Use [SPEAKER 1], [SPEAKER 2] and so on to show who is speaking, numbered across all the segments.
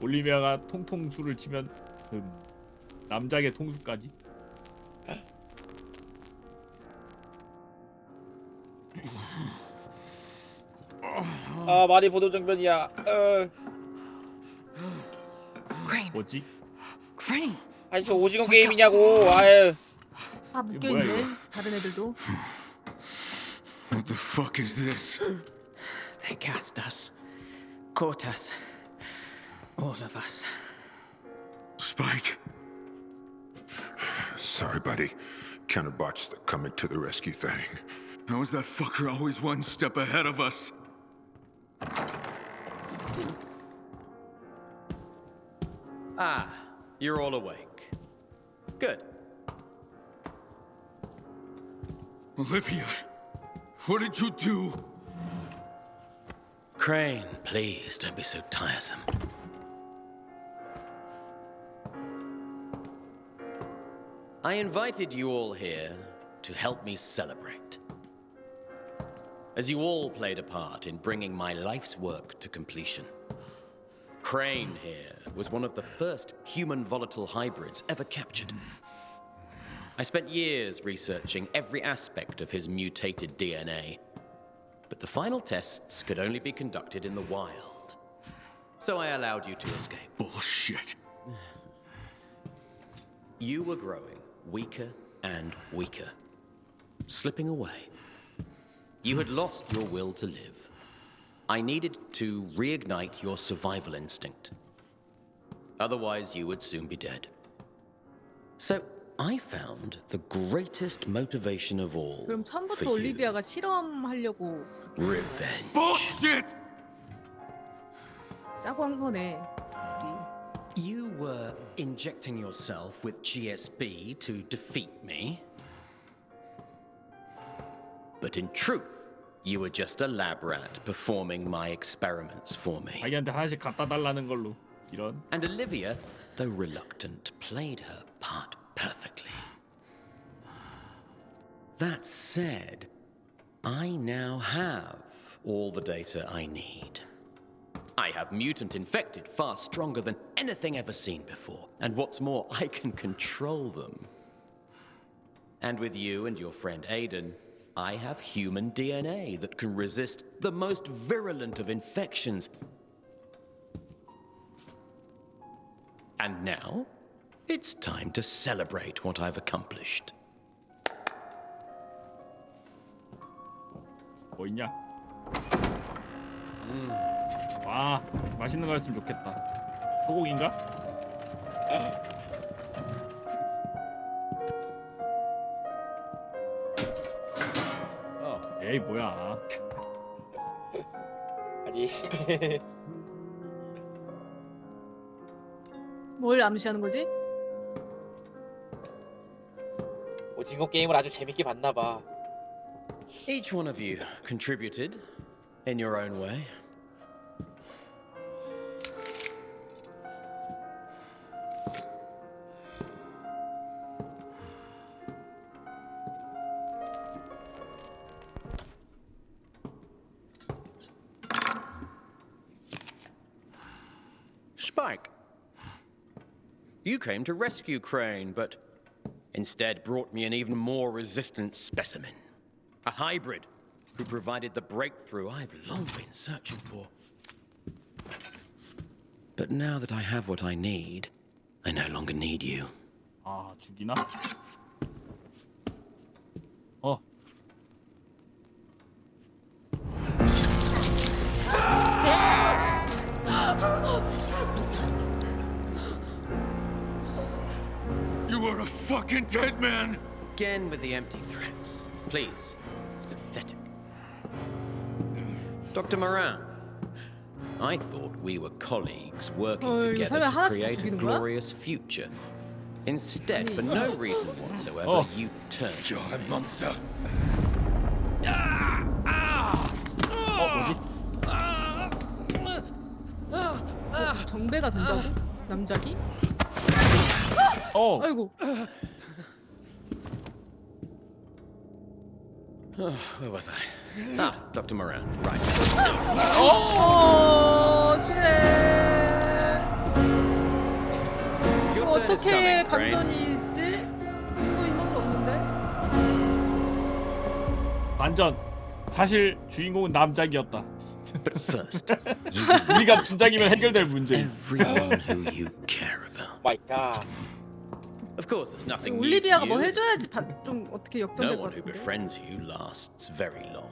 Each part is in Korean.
[SPEAKER 1] 올리비아가 통통 수를 치면 음, 남작의 통수까지
[SPEAKER 2] 아 많이 보던 장면이야. 어.
[SPEAKER 3] Crane,
[SPEAKER 1] 뭐지?
[SPEAKER 3] Crane.
[SPEAKER 2] 아니 저 오징어 게임이냐고. 아유.
[SPEAKER 4] 다
[SPEAKER 1] 이게
[SPEAKER 4] 묶여
[SPEAKER 1] 뭐야,
[SPEAKER 4] 있네.
[SPEAKER 1] 이거?
[SPEAKER 4] 다른 애들도.
[SPEAKER 5] What the fuck is this?
[SPEAKER 3] They cast us, caught us, all of us.
[SPEAKER 5] Spike.
[SPEAKER 6] Sorry, buddy. Counterbots are coming to the rescue thing.
[SPEAKER 5] How is that fucker always one step ahead of us?
[SPEAKER 7] Ah, you're all awake. Good.
[SPEAKER 5] Olivia, what did you do?
[SPEAKER 7] Crane, please don't be so tiresome. I invited you all here to help me celebrate. As you all played a part in bringing my life's work to completion. Crane here was one of the first human volatile hybrids ever captured. I spent years researching every aspect of his mutated DNA. But the final tests could only be conducted in the wild. So I allowed you to escape.
[SPEAKER 5] Oh, Bullshit.
[SPEAKER 7] You were growing weaker and weaker, slipping away. You had lost your will to live. I needed to reignite your survival instinct. Otherwise, you would soon be dead. So I found the greatest motivation of all.
[SPEAKER 4] 그럼
[SPEAKER 7] for
[SPEAKER 4] 처음부터
[SPEAKER 7] you.
[SPEAKER 4] 올리비아가 실험하려고
[SPEAKER 7] Revenge.
[SPEAKER 5] Bullshit!
[SPEAKER 4] 짜고 한 거네. 우리.
[SPEAKER 7] You were injecting yourself with GSB to defeat me. But in truth, you were just a lab rat performing my experiments for me.
[SPEAKER 1] 자기한테 하나씩 갖다 달라는 걸로 이런
[SPEAKER 7] And Olivia, though reluctant, played her part perfectly. That said, I now have all the data I need. I have mutant infected far stronger than anything ever seen before. And what's more, I can control them. And with you and your friend Aiden, I have human DNA that can resist the most virulent of infections. And now, it's time to celebrate what I've accomplished.
[SPEAKER 1] 뭐 있냐? 와 맛있는 거였으면 좋겠다. 소고기인가? 에이 뭐야?
[SPEAKER 2] 아니.
[SPEAKER 4] 뭘 암시하는 거지?
[SPEAKER 2] 오징어 게임을 아주 재밌게 봤나 봐.
[SPEAKER 7] Each one of you contributed in your own way. you came to rescue Crane, but instead brought me an even more resistant specimen. A hybrid who provided the breakthrough I've long been searching for. But now that I have what I need, I no longer need you.
[SPEAKER 1] 아 죽이나? 어
[SPEAKER 5] You are a fucking dead man!
[SPEAKER 7] Again with the empty threats. Please. It's pathetic. Dr. Moran, I thought we were colleagues working
[SPEAKER 4] 어, 이거
[SPEAKER 7] together
[SPEAKER 4] 설마
[SPEAKER 7] to
[SPEAKER 4] 하나씩 더
[SPEAKER 7] create a
[SPEAKER 4] 죽이는 거야?
[SPEAKER 7] glorious future. Instead, for no reason whatsoever,
[SPEAKER 1] Oh.
[SPEAKER 7] you turned.
[SPEAKER 5] God, monster!
[SPEAKER 1] 어 뭐지?
[SPEAKER 4] 정배가 된다고? 남자기?
[SPEAKER 1] 어.
[SPEAKER 4] 아이고.
[SPEAKER 7] Where was I? Ah, Dr. Moran. Right.
[SPEAKER 4] 어, 쉣.
[SPEAKER 7] Your
[SPEAKER 4] 이거
[SPEAKER 7] turn is
[SPEAKER 4] 어떻게
[SPEAKER 7] coming, Crane.
[SPEAKER 4] 반전이 있지? 이거 이만도 없는데?
[SPEAKER 1] 반전. 사실 주인공은 남작이었다.
[SPEAKER 7] But first, you
[SPEAKER 1] 우리가 진작이면 해결될 문제.
[SPEAKER 7] everyone who you care about.
[SPEAKER 2] 마이 갓.
[SPEAKER 7] Of course, there's nothing new to
[SPEAKER 4] 올리비아가 뭐
[SPEAKER 7] you.
[SPEAKER 4] 해줘야지 반, 좀 어떻게
[SPEAKER 7] No
[SPEAKER 4] 역전될 것
[SPEAKER 7] one who
[SPEAKER 4] 같은데?
[SPEAKER 7] befriends you lasts very long.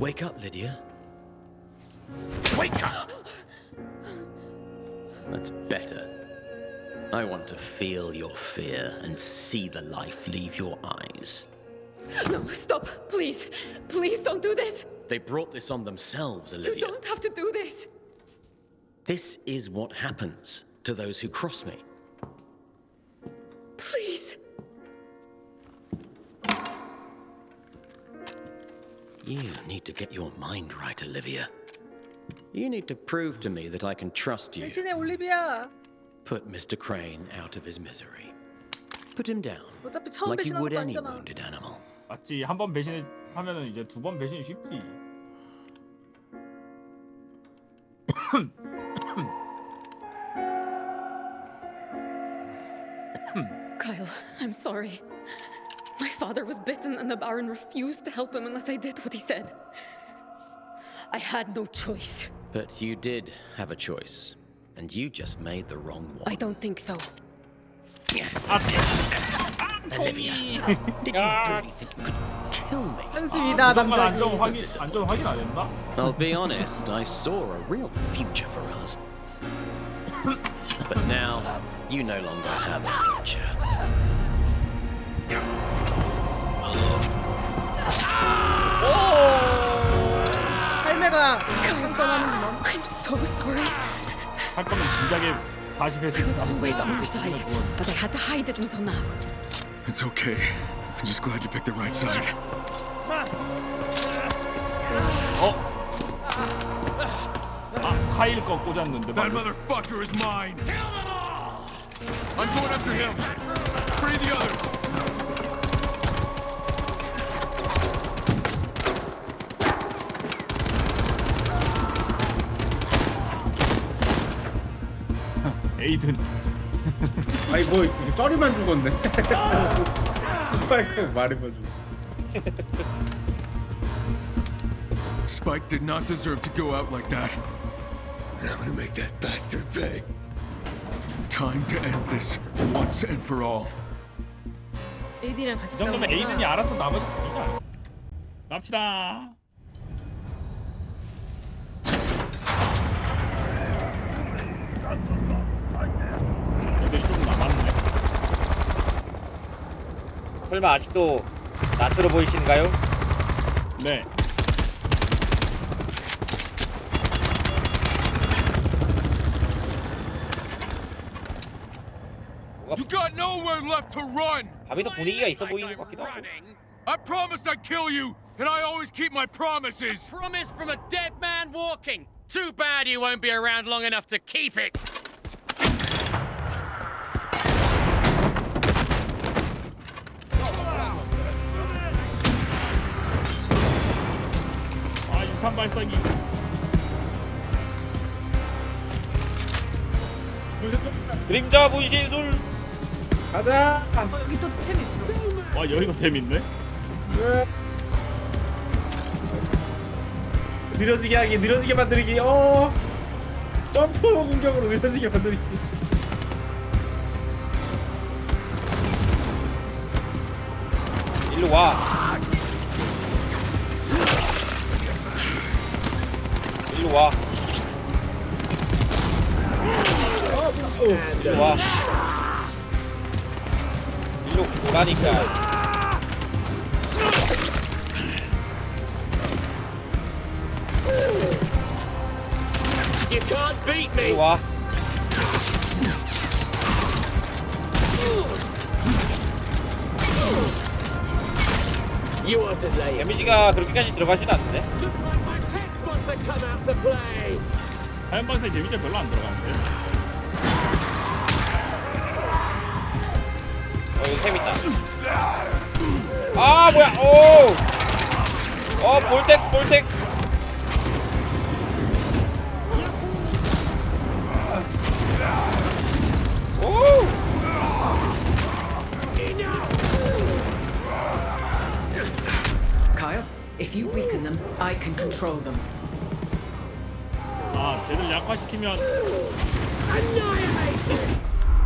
[SPEAKER 7] Wake up, Lydia. Wake up! That's better. I want to feel your fear and see the life leave your eyes.
[SPEAKER 8] No, stop. Please. Please don't do this.
[SPEAKER 7] They brought this on themselves,
[SPEAKER 8] You
[SPEAKER 7] Olivia.
[SPEAKER 8] don't have to do this.
[SPEAKER 7] This is what happens to those who cross me.
[SPEAKER 8] Please.
[SPEAKER 7] You need to get your mind right, Olivia. You need to prove to me that I can trust you.
[SPEAKER 4] 대신에 올리비아
[SPEAKER 7] Put Mr. Crane out of his misery. Put him down,
[SPEAKER 4] 어차피 처음
[SPEAKER 7] like you
[SPEAKER 4] 배신한
[SPEAKER 7] would
[SPEAKER 4] 것도
[SPEAKER 7] any
[SPEAKER 4] 아니잖아.
[SPEAKER 7] wounded animal.
[SPEAKER 1] 맞지. 한 번 배신 하면은 이제 두 번 배신이 쉽지.
[SPEAKER 8] Kyle, I'm sorry. My father was bitten and the Baron refused to help him unless I did what he said. I had no choice.
[SPEAKER 7] But you did have a choice, and you just made the wrong one.
[SPEAKER 8] I don't think so.
[SPEAKER 7] Olivia, did you really think you could kill me?
[SPEAKER 4] 한심이다
[SPEAKER 1] 그동안
[SPEAKER 4] 남자기.
[SPEAKER 1] 안전 확인 안전 확인 안 했나?
[SPEAKER 7] I'll be honest, I saw a real future for us. But now, you no longer have a future.
[SPEAKER 4] 할매가 상관하는구만.
[SPEAKER 8] I'm so sorry.
[SPEAKER 1] 할 거면 진작에 다시 배신.
[SPEAKER 8] I was always on your side, but I had to hide it until now.
[SPEAKER 5] It's okay. I'm just glad you picked the right side.
[SPEAKER 1] 아 카일 거 꽂았는데.
[SPEAKER 5] That
[SPEAKER 1] 방금.
[SPEAKER 5] motherfucker is mine! Kill them all! I'm going after him! Free the others!
[SPEAKER 1] 에이든.
[SPEAKER 9] 아니 뭐 이렇게 쩌리만 죽었네. 스파이크 말해봐줘.
[SPEAKER 5] Spike did not deserve to go out like that.
[SPEAKER 6] And I'm gonna make that bastard pay.
[SPEAKER 5] Time to end this once and for all.
[SPEAKER 4] 에이디랑 같이
[SPEAKER 1] 이 정도면
[SPEAKER 4] 싸우는구나.
[SPEAKER 1] 에이든이 알아서 나머지 죽이자. 갑시다.
[SPEAKER 2] 설마 아직도 낯으로 보이시는가요?
[SPEAKER 1] 네.
[SPEAKER 5] You got nowhere left to run!
[SPEAKER 2] 밤이 더 분위기가 있어 보이는 것 같기도 하고.
[SPEAKER 5] I promised I'd kill you, and I always keep my promises!
[SPEAKER 10] Promise from a dead man walking. Too bad you won't be around long enough to keep it.
[SPEAKER 1] 아 육탄 발사기.
[SPEAKER 2] 그림자 분신술.
[SPEAKER 9] 가자.
[SPEAKER 4] 어, 여기 또 템 있어.
[SPEAKER 1] 와 여기도 재밌네.
[SPEAKER 9] 느려지게 하기, 느려지게 만들기. 어. 점프 공격으로 느려지게 만들기.
[SPEAKER 2] 일로 와. 일로 와. 일로 와. 일로 오라니까.
[SPEAKER 10] You can't beat me.
[SPEAKER 2] 일로 와.
[SPEAKER 10] You are to lay
[SPEAKER 2] 데미지가 그렇게까지 들어가진 않는데.
[SPEAKER 1] 하얀 방사에 데미지 별로 안 들어가는데.
[SPEAKER 2] 어 이거 템 있다 아 뭐야 오어 볼텍스 볼텍스 오
[SPEAKER 3] Kyle, if you weaken them, I can control them.
[SPEAKER 1] 아, 쟤들 약화시키면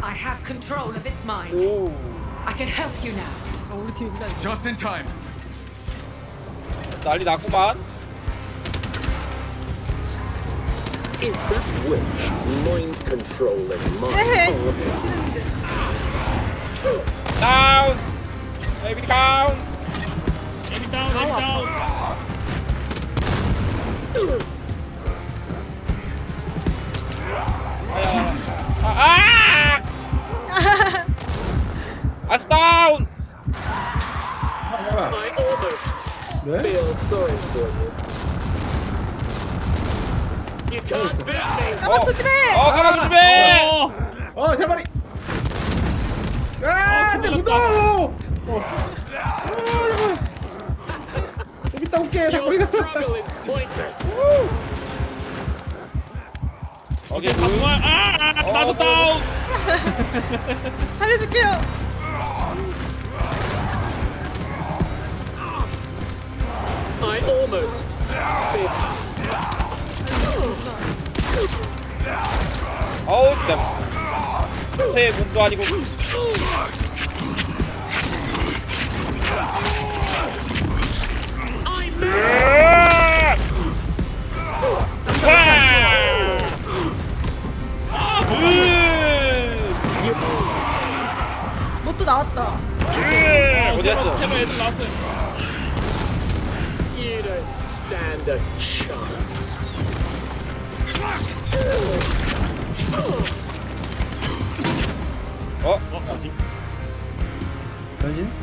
[SPEAKER 3] I have control of its mind.
[SPEAKER 2] 오.
[SPEAKER 3] I can help you now.
[SPEAKER 4] 어, 우리 팀이구나. 이거.
[SPEAKER 5] Just in time.
[SPEAKER 2] 난리 났구만
[SPEAKER 4] 에헤. 치는데.
[SPEAKER 2] 다운 에비리 다운
[SPEAKER 1] 에미 다운, 다운.
[SPEAKER 2] 아! 아! 아스 다운
[SPEAKER 9] 네?
[SPEAKER 4] 가만 조심해.
[SPEAKER 2] 어 가만 조심해
[SPEAKER 1] 어,
[SPEAKER 9] 어, 세 마리. 아, 내. 무더워. 어. 아, 잠깐만. 좀 이따 올게. 잠깐만.
[SPEAKER 2] 오케이
[SPEAKER 1] 정말 아, 아, 나도
[SPEAKER 2] 어,
[SPEAKER 1] 다운.
[SPEAKER 4] 살려줄게요.
[SPEAKER 2] 어우 진짜 새 몸도 아니고 으아! 와! 으!
[SPEAKER 4] 뭣도 나왔다.
[SPEAKER 2] 으! 어디 갔어?
[SPEAKER 1] 제발 애들 나왔어요.
[SPEAKER 2] 어?
[SPEAKER 1] 어, 어디?
[SPEAKER 9] 변신?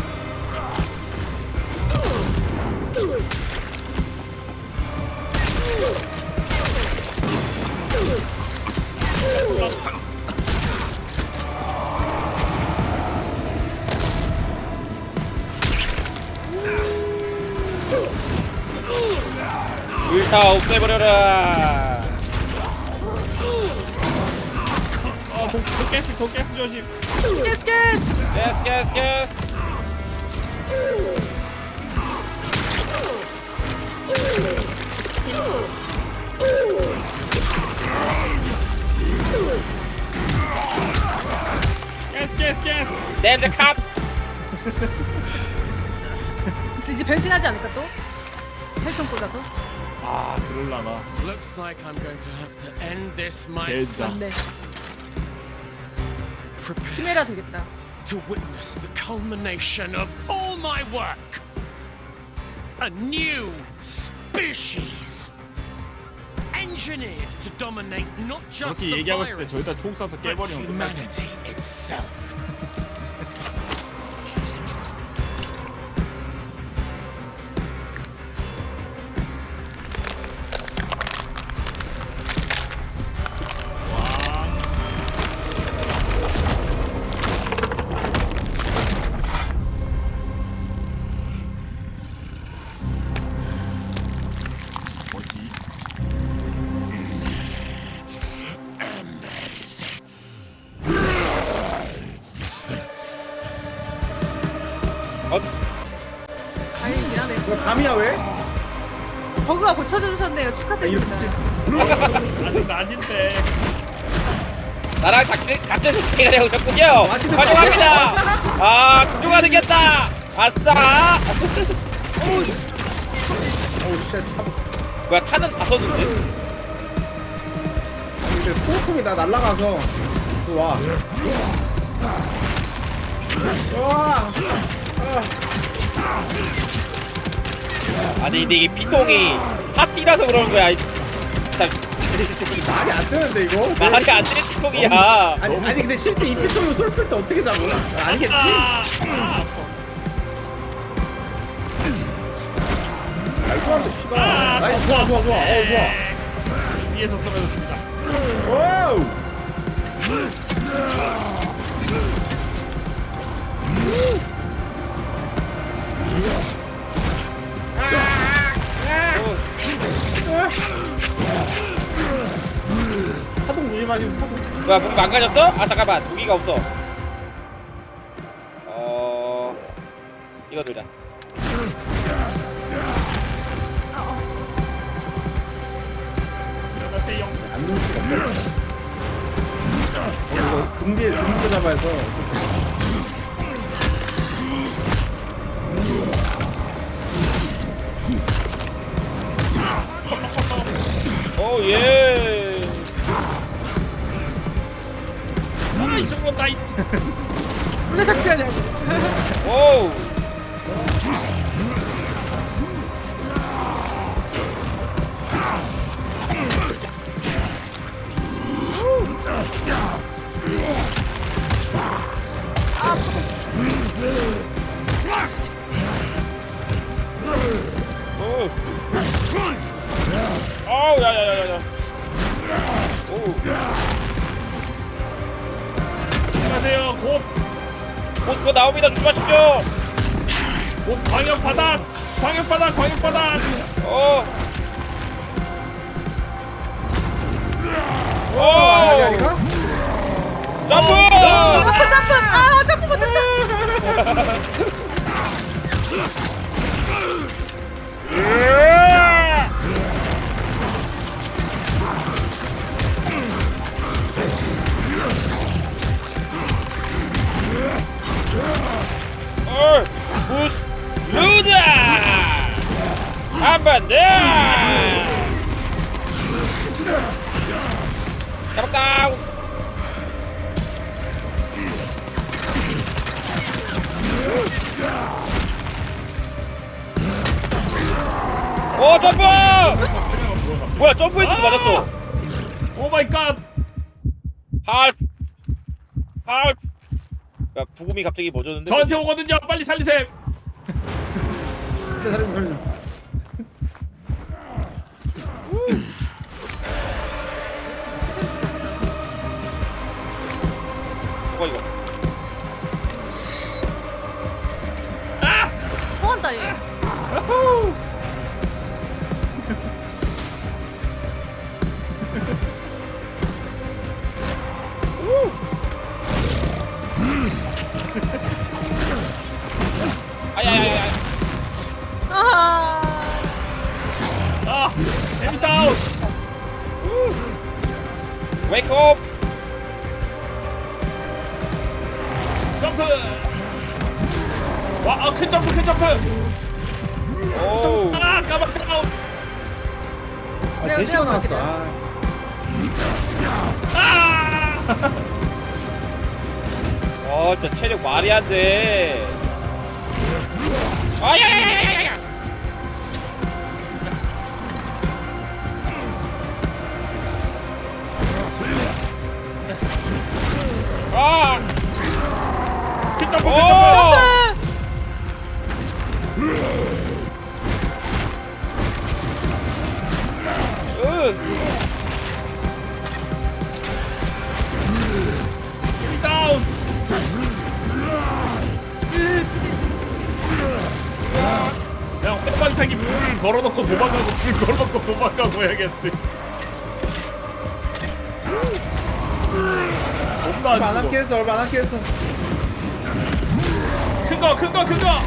[SPEAKER 2] 불타 없애버려라.
[SPEAKER 1] 어, 도, 도깨스, 도깨스 조심.
[SPEAKER 4] 스케스 스케스.
[SPEAKER 2] 게스 게스.
[SPEAKER 1] 깨스,
[SPEAKER 2] 냄새 컷.
[SPEAKER 4] 이제 변신하지 않을까 또? 혈통 꽂아서.
[SPEAKER 1] 아, 그럴라나.
[SPEAKER 10] Looks like I'm going to have to end this myself.
[SPEAKER 4] 맞네.
[SPEAKER 10] Prepare
[SPEAKER 4] 키메라 되겠다.
[SPEAKER 10] to witness the culmination of all my work. A new species. Engineered to dominate not just
[SPEAKER 1] 그렇게
[SPEAKER 10] the
[SPEAKER 1] 얘기하고 있을 때
[SPEAKER 10] virus,
[SPEAKER 1] 저기다 총 쏴서
[SPEAKER 10] but
[SPEAKER 1] 깨버리면 끝날 텐데.
[SPEAKER 10] humanity itself.
[SPEAKER 9] 감이야 왜?
[SPEAKER 4] 버그가 고쳐주셨네요.
[SPEAKER 9] 아, 이렇게
[SPEAKER 4] 축하드립니다.
[SPEAKER 9] 치-
[SPEAKER 1] 아직 낮인데.
[SPEAKER 2] 나랑 같은 같은 스팅을 해오셨군요. 환영합니다. 아 구조가 생겼다. 아싸.
[SPEAKER 9] 오우 쉣
[SPEAKER 2] 뭐야 타는 다 썼는데?
[SPEAKER 9] 이제 소품이 다 날라가서 또 와. 와.
[SPEAKER 2] 아 니 근데 이게 피통이 파티라서 그러는 거야. 이- 자,
[SPEAKER 9] 말이 안 되는데 이거.
[SPEAKER 2] 말이 안 되는 피통이야.
[SPEAKER 9] 아니 아니 근데 실제 이 피통을 솔플 때 어떻게 잡아? 알겠지?
[SPEAKER 1] 아, 아,
[SPEAKER 9] 피가.
[SPEAKER 1] 아,
[SPEAKER 9] 나이스 좋아 좋아 좋아. 어
[SPEAKER 1] 네. 위에서 쓰러졌습니다.
[SPEAKER 9] 좋아. 와우. 파동 무심하시고 파동.
[SPEAKER 2] 뭐야 문 망가졌어? 아 잠깐만 무기가 없어. 어 이거 들자.
[SPEAKER 1] 안녕하세요.
[SPEAKER 9] 안 누울 수가. 어, 이거 금비에 금비 잡아서
[SPEAKER 2] 오 예.
[SPEAKER 1] 아, 이 정도 나이.
[SPEAKER 4] 왜 자꾸 하냐고.
[SPEAKER 2] 오. 어우 오.
[SPEAKER 1] 안녕하세요. 곧,
[SPEAKER 2] 곧 그거 나옵니다 조심하십시오.
[SPEAKER 1] 곧 광역 바닥. 광역 바닥. 광역 바닥.
[SPEAKER 2] 어. 오.
[SPEAKER 9] 아니 아니가?
[SPEAKER 2] 점프.
[SPEAKER 4] 점프 점프. 아 점프 못했다.
[SPEAKER 2] 어, 부스 루다 한 번 더. 잡았다. 오 점프! 뭐야 점프했는데 맞았어.
[SPEAKER 1] 오 마이 갓.
[SPEAKER 2] 할프. 할프. 야 부금이 갑자기 멎었는데.
[SPEAKER 1] 저한테 오거든요. 빨리 살리세요.
[SPEAKER 9] 그래 살려줘 살려줘.
[SPEAKER 2] 뭐 이거?
[SPEAKER 4] 뭐한다 얘.
[SPEAKER 2] 아야야
[SPEAKER 1] 에미 다운.
[SPEAKER 2] 웨이크업.
[SPEAKER 1] 점프. 와, 아, 큰 점프, 큰 점프.
[SPEAKER 2] 오.
[SPEAKER 1] 아, 까박 다운.
[SPEAKER 9] 아,
[SPEAKER 4] 내가-
[SPEAKER 9] 대시가 나왔어. 아.
[SPEAKER 1] 아!
[SPEAKER 2] 어, 진짜 체력 말이 안 돼. 아야야야야야. 아! 오!
[SPEAKER 1] 다운. 야, 백반사기 불을 걸어놓고 도망가고 불 걸어놓고 도망가고 해야겠네. 겁나
[SPEAKER 9] 안
[SPEAKER 1] 죽어.
[SPEAKER 9] 했어 얼마 안 남게 했어.
[SPEAKER 1] 큰 거, 큰 거, 큰 거.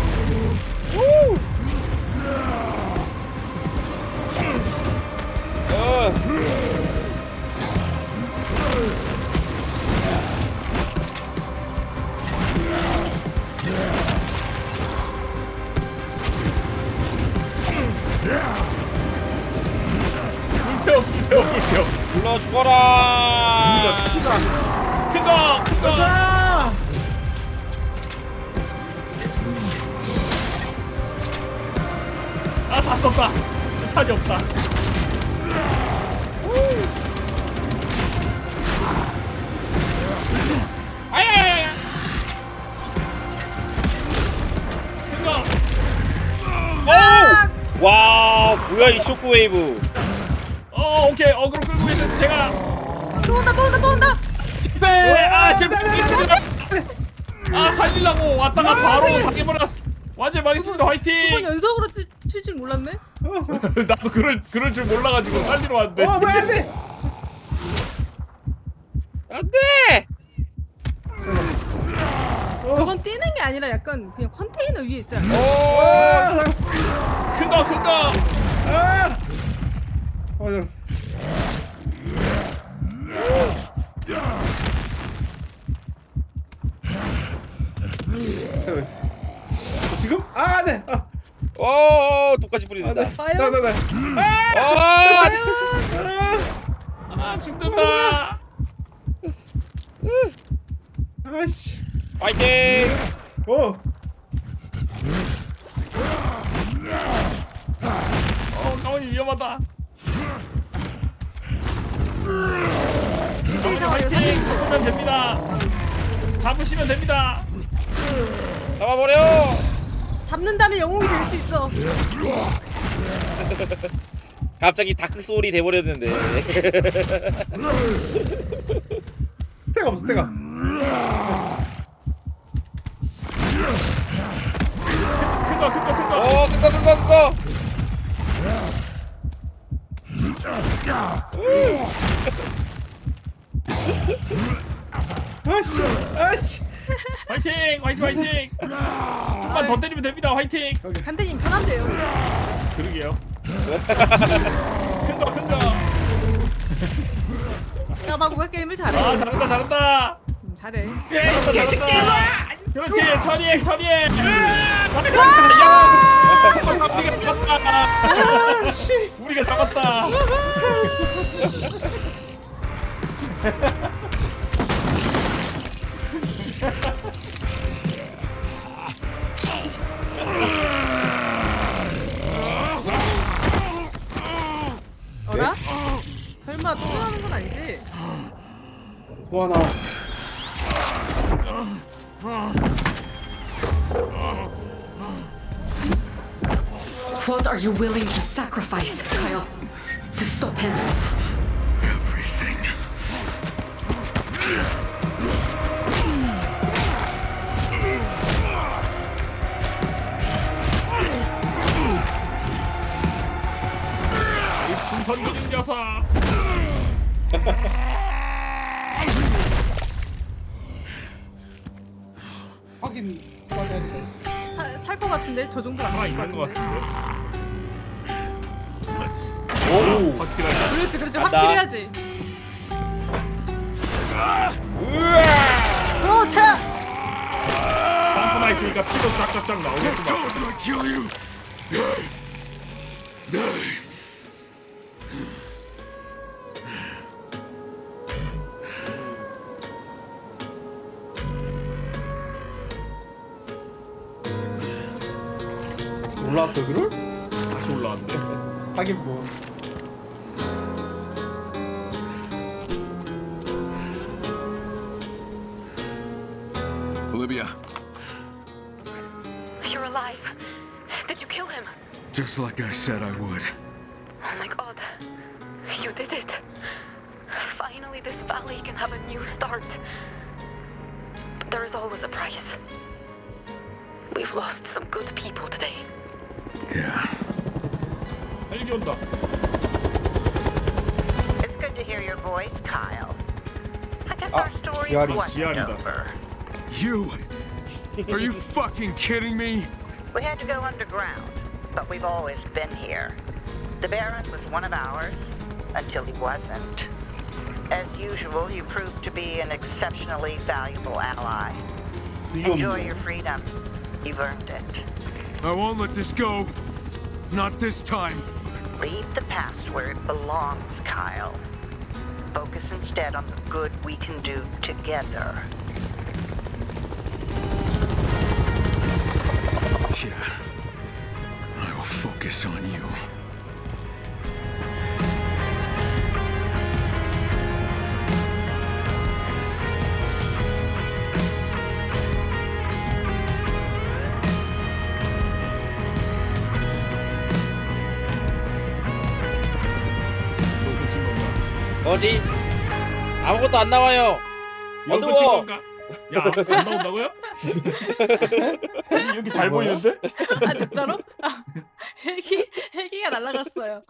[SPEAKER 1] 불태워 불태워 불태워.
[SPEAKER 2] 불러 죽어라.
[SPEAKER 1] 큰거 썼다 탄이 없다. 아야야야 큰거
[SPEAKER 2] 오! 와 뭐야 이 쇼크웨이브.
[SPEAKER 1] 어 오케이. 어그로 끌고 있는 제가.
[SPEAKER 4] 또 온다 또 온다 또 온다.
[SPEAKER 1] 아 지금 미치겠다 아 살리려고 왔다가 바로 당해버렸어 완전 망했습니다.
[SPEAKER 4] 두번
[SPEAKER 1] 화이팅!
[SPEAKER 4] 연속으로 칠 줄 몰랐네.
[SPEAKER 1] 나도 그럴 그럴 줄 몰라가지고 살리러 왔는데
[SPEAKER 9] 어 뭐야 안 돼
[SPEAKER 2] 안돼.
[SPEAKER 4] 저건 뛰는 게 아니라 약간 그냥 컨테이너 위에 있어요.
[SPEAKER 1] 큰거 큰거
[SPEAKER 9] 아! 어, 저- 어, 지금? 아, 네. 아,
[SPEAKER 2] 오 똑같이 뿌리는다.
[SPEAKER 9] 나,
[SPEAKER 4] 과연
[SPEAKER 9] 나, 나.
[SPEAKER 2] 아,
[SPEAKER 1] 아 죽는다
[SPEAKER 9] 아씨.
[SPEAKER 2] 파이팅!
[SPEAKER 9] 어.
[SPEAKER 1] 어 가만히 위험하다
[SPEAKER 4] 이 상황에서
[SPEAKER 1] 화이팅 잡으면 됩니다 잡으시면 됩니다
[SPEAKER 2] 잡아버려!
[SPEAKER 4] 잡는다면 영웅이 될 수 있어.
[SPEAKER 2] 갑자기 다크 소울이 돼버렸는데.
[SPEAKER 9] 스테가 없어, 스테가.
[SPEAKER 1] 큰거 큰거 큰거
[SPEAKER 2] 어, 그거 그거 그거.
[SPEAKER 9] 아씨, 아씨.
[SPEAKER 1] 화이팅! 화이팅 화이팅! 좀만 더 때리면 됩니다. 화이팅!
[SPEAKER 4] 간대님 편한데요.
[SPEAKER 1] 그러게요. 큰 거 큰 거
[SPEAKER 4] 야, 막왜 게임을 잘해?
[SPEAKER 1] 아 잘한다 잘한다.
[SPEAKER 4] 음, 잘해.
[SPEAKER 1] 잘한다 잘한다. 그렇지 천이행 천이행. 야! 우리가 잡았다. 우리가 잡았다
[SPEAKER 8] you willing to sacrifice, Kyle, to stop him?
[SPEAKER 5] Everything.
[SPEAKER 1] 풍선 녀석
[SPEAKER 9] 돼.
[SPEAKER 4] 살것 같은데 저 정도
[SPEAKER 1] 하나
[SPEAKER 4] 안될것
[SPEAKER 1] 있는 것
[SPEAKER 4] 같은데.
[SPEAKER 1] 같은데 오 확실하게
[SPEAKER 4] 그렇지 그렇지
[SPEAKER 2] 간다.
[SPEAKER 4] 확실해야지. 어, 차.
[SPEAKER 1] 빵꾸나 있으니까 피도 쫙쫙쫙 나오겠구만
[SPEAKER 8] you're alive. Did you kill him?
[SPEAKER 5] Just like I said I would.
[SPEAKER 8] Oh my god. You did it. Finally, this valley can have a new start. But there is always a price. We've lost some good people today.
[SPEAKER 5] Yeah.
[SPEAKER 11] It's good to hear your voice, Kyle. I guess ah, our story
[SPEAKER 1] was
[SPEAKER 11] over.
[SPEAKER 5] You! Are you fucking kidding me?
[SPEAKER 11] We had to go underground, but we've always been here. The Baron was one of ours. until he wasn't. As usual, you proved to be an exceptionally valuable ally. Enjoy your freedom. You've earned it.
[SPEAKER 5] I won't let this go. Not this time.
[SPEAKER 11] Leave the past where it belongs, Kyle. Focus instead on the good we can do together.
[SPEAKER 5] Yeah. I will focus on you.
[SPEAKER 2] 뭐지? 아무것도 안 나와요. 어두워.
[SPEAKER 1] 건가? 야, 안 나온다고요? 이렇게 잘 보이는데?
[SPEAKER 4] 아 진짜로? 아, 헬기 헬기가 날아갔어요.